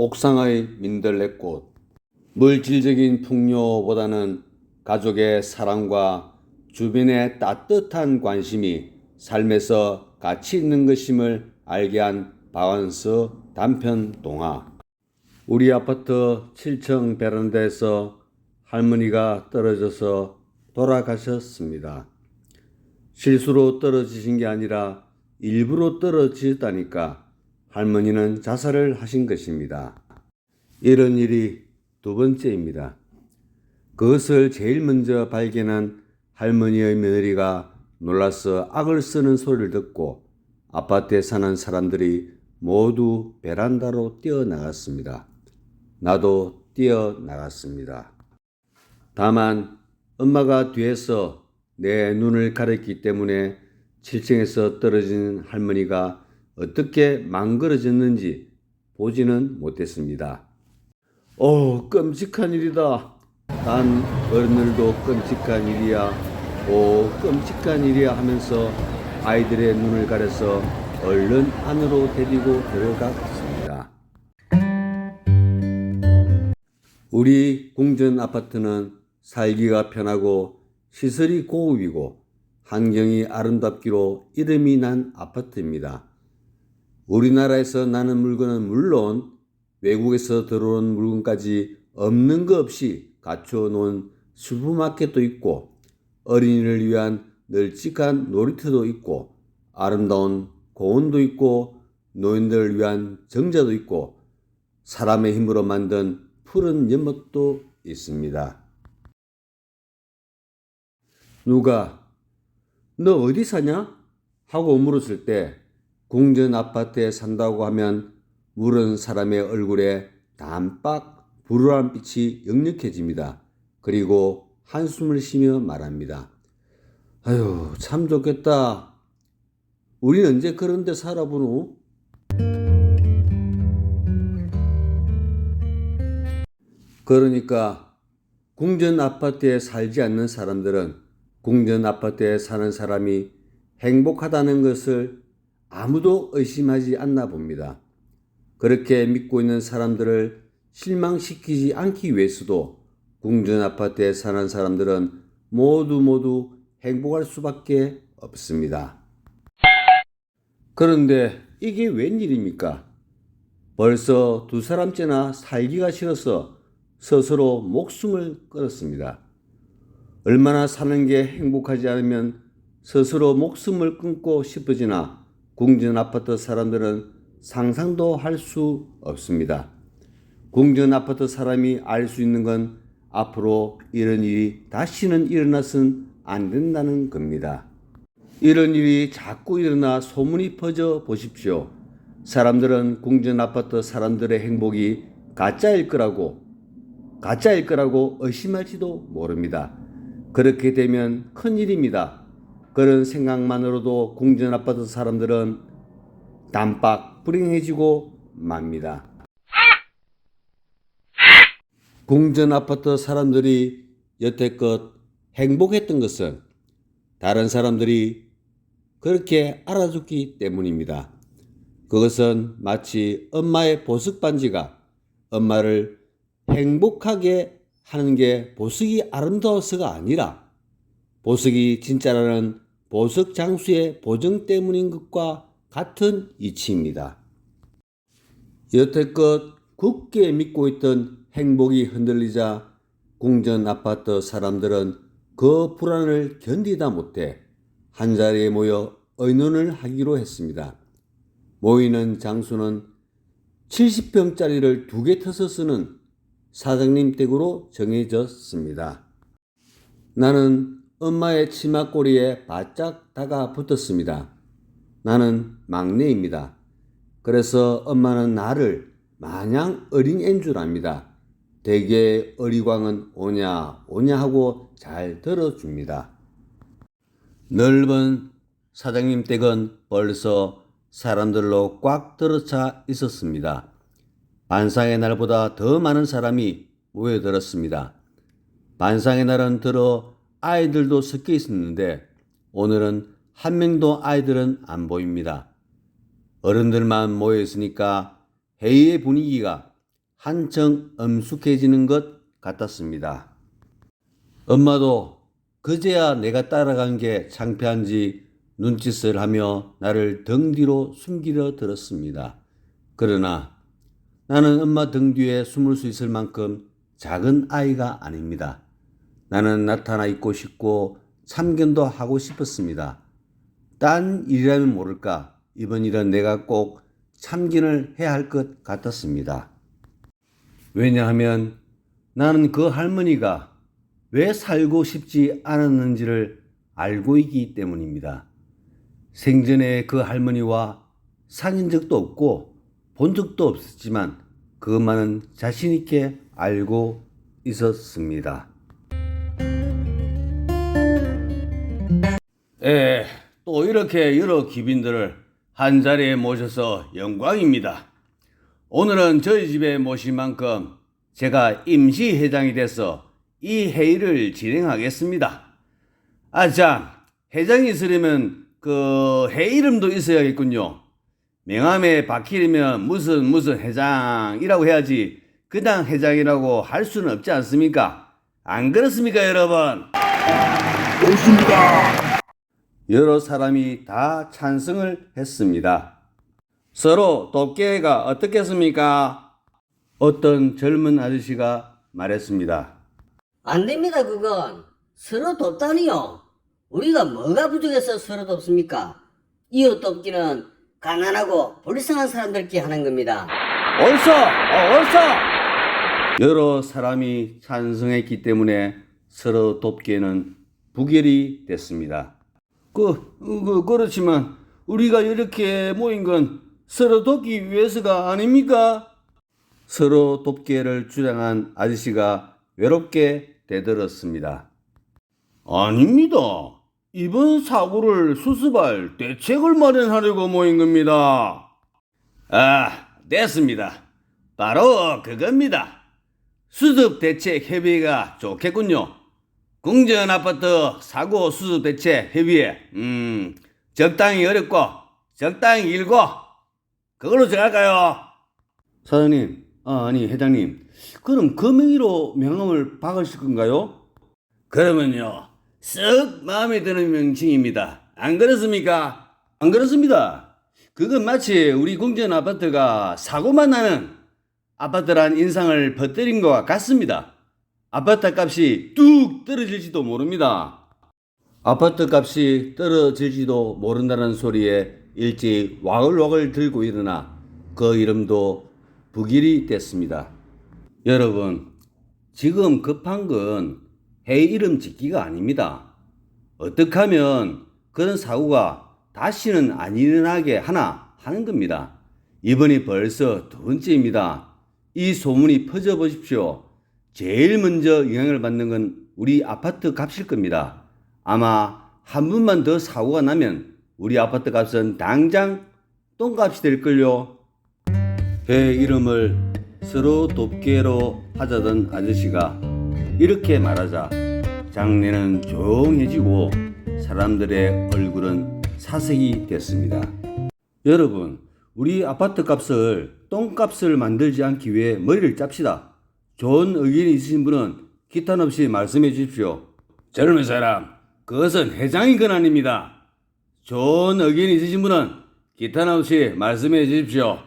옥상의 민들레꽃. 물질적인 풍요보다는 가족의 사랑과 주변의 따뜻한 관심이 삶에서 가치 있는 것임을 알게 한 박완서 단편 동화. 우리 아파트 7층 베란다에서 할머니가 떨어져서 돌아가셨습니다. 실수로 떨어지신 게 아니라 일부러 떨어지셨다니까 할머니는 자살을 하신 것입니다. 이런 일이 두 번째입니다. 그것을 제일 먼저 발견한 할머니의 며느리가 놀라서 악을 쓰는 소리를 듣고 아파트에 사는 사람들이 모두 베란다로 뛰어나갔습니다. 나도 뛰어나갔습니다. 다만 엄마가 뒤에서 내 눈을 가렸기 때문에 7층에서 떨어진 할머니가 어떻게 망그러졌는지 보지는 못했습니다. 오, 끔찍한 일이다. 단 어른들도 끔찍한 일이야. 오, 끔찍한 일이야 하면서 아이들의 눈을 가려서 얼른 안으로 데리고 들어갔습니다. 우리 궁전 아파트는 살기가 편하고 시설이 고급이고 환경이 아름답기로 이름이 난 아파트입니다. 우리나라에서 나는 물건은 물론 외국에서 들어온 물건까지 없는 것 없이 갖춰 놓은 슈퍼마켓도 있고 어린이를 위한 널찍한 놀이터도 있고 아름다운 공원도 있고 노인들을 위한 정자도 있고 사람의 힘으로 만든 푸른 연못도 있습니다. 누가 너 어디 사냐? 하고 물었을 때 궁전 아파트에 산다고 하면 물은 사람의 얼굴에 단박 불우한 빛이 역력해집니다. 그리고 한숨을 쉬며 말합니다. 아유, 참 좋겠다. 우린 언제 그런 데 살아보노? 그러니까 궁전 아파트에 살지 않는 사람들은 궁전 아파트에 사는 사람이 행복하다는 것을 아무도 의심하지 않나 봅니다. 그렇게 믿고 있는 사람들을 실망시키지 않기 위해서도 궁전 아파트에 사는 사람들은 모두 모두 행복할 수밖에 없습니다. 그런데 이게 웬일입니까? 벌써 두 사람째나 살기가 싫어서 스스로 목숨을 끊었습니다. 얼마나 사는 게 행복하지 않으면 스스로 목숨을 끊고 싶어지나 궁전 아파트 사람들은 상상도 할 수 없습니다. 궁전 아파트 사람이 알 수 있는 건 앞으로 이런 일이 다시는 일어나선 안 된다는 겁니다. 이런 일이 자꾸 일어나 소문이 퍼져 보십시오. 사람들은 궁전 아파트 사람들의 행복이 가짜일 거라고 가짜일 거라고 의심할지도 모릅니다. 그렇게 되면 큰 일입니다. 그런 생각만으로도 궁전 아파트 사람들은 단박 불행해지고 맙니다. 궁전 아파트 사람들이 여태껏 행복했던 것은 다른 사람들이 그렇게 알아줬기 때문입니다. 그것은 마치 엄마의 보석 반지가 엄마를 행복하게 하는 게 보석이 아름다워서가 아니라 보석이 진짜라는 보석 장수의 보정 때문인 것과 같은 이치입니다. 여태껏 굳게 믿고 있던 행복이 흔들리자 궁전 아파트 사람들은 그 불안을 견디다 못해 한자리에 모여 의논을 하기로 했습니다. 모이는 장소는 70평짜리를 두 개 터서 쓰는 사장님 댁으로 정해졌습니다. 나는 엄마의 치마꼬리에 바짝 다가 붙었습니다. 나는 막내입니다. 그래서 엄마는 나를 마냥 어린 애인 줄 압니다. 대개 어리광은 오냐 오냐 하고 잘 들어줍니다. 넓은 사장님 댁은 벌써 사람들로 꽉 들어차 있었습니다. 반상의 날보다 더 많은 사람이 모여들었습니다. 반상의 날은 들어 아이들도 섞여 있었는데 오늘은 한 명도 아이들은 안 보입니다. 어른들만 모여 있으니까 회의의 분위기가 한층 엄숙해지는 것 같았습니다. 엄마도 그제야 내가 따라간 게 창피한지 눈짓을 하며 나를 등 뒤로 숨기려 들었습니다. 그러나 나는 엄마 등 뒤에 숨을 수 있을 만큼 작은 아이가 아닙니다. 나는 나타나 있고 싶고 참견도 하고 싶었습니다. 딴 일이라면 모를까 이번 일은 내가 꼭 참견을 해야 할 것 같았습니다. 왜냐하면 나는 그 할머니가 왜 살고 싶지 않았는지를 알고 있기 때문입니다. 생전에 그 할머니와 사귄 적도 없고 본 적도 없었지만 그것만은 자신있게 알고 있었습니다. 예, 또 이렇게 여러 귀빈들을 한 자리에 모셔서 영광입니다. 오늘은 저희 집에 모신 만큼 제가 임시 회장이 돼서 이 회의를 진행하겠습니다. 아, 참, 회장이 있으려면 그 회 이름도 있어야겠군요. 명함에 박히려면 무슨 무슨 회장이라고 해야지 그냥 회장이라고 할 수는 없지 않습니까? 안 그렇습니까, 여러분? 옳습니다. 여러 사람이 다 찬성을 했습니다. 서로 돕기가 어떻겠습니까? 어떤 젊은 아저씨가 말했습니다. 안 됩니다, 그건. 서로 돕다니요. 우리가 뭐가 부족해서 서로 돕습니까? 이웃 돕기는 가난하고 불쌍한 사람들끼리 하는 겁니다. 옳소! 어, 옳소! 여러 사람이 찬성했기 때문에 서로 돕기에는 부결이 됐습니다. 그, 그, 그렇지만 우리가 이렇게 모인 건 서로 돕기 위해서가 아닙니까? 서로 돕기를 주장한 아저씨가 외롭게 대들었습니다. 아닙니다. 이번 사고를 수습할 대책을 마련하려고 모인 겁니다. 아, 됐습니다. 바로 그겁니다. 수습 대책 협의가 좋겠군요. 궁전 아파트 사고 수습 대책 협의회, 음, 적당히 어렵고 적당히 길고 그걸로 정할까요? 사장님, 아, 아니 회장님, 그럼 그 명의로 명함을 박으실 건가요? 그러면요, 썩 마음에 드는 명칭입니다. 안 그렇습니까? 안 그렇습니다. 그건 마치 우리 궁전 아파트가 사고만 나는 아파트란 인상을 퍼뜨린 것과 같습니다. 아파트 값이 뚝 떨어질지도 모릅니다. 아파트 값이 떨어질지도 모른다는 소리에 일찍 와글와글 들고 일어나 그 이름도 부길이 됐습니다. 여러분, 지금 급한 건 해 이름 짓기가 아닙니다. 어떻게 하면 그런 사고가 다시는 안 일어나게 하나 하는 겁니다. 이번이 벌써 두 번째입니다. 이 소문이 퍼져 보십시오. 제일 먼저 영향을 받는 건 우리 아파트 값일 겁니다. 아마 한 분만 더 사고가 나면 우리 아파트 값은 당장 똥값이 될걸요. 배 이름을 서로 돕게로 하자던 아저씨가 이렇게 말하자 장례는 조용해지고 사람들의 얼굴은 사색이 됐습니다. 여러분, 우리 아파트 값을 똥값을 만들지 않기 위해 머리를 짭시다. 좋은 의견이 있으신 분은 기탄 없이 말씀해 주십시오. 젊은 사람, 그것은 회장인 건 아닙니다. 좋은 의견이 있으신 분은 기탄 없이 말씀해 주십시오.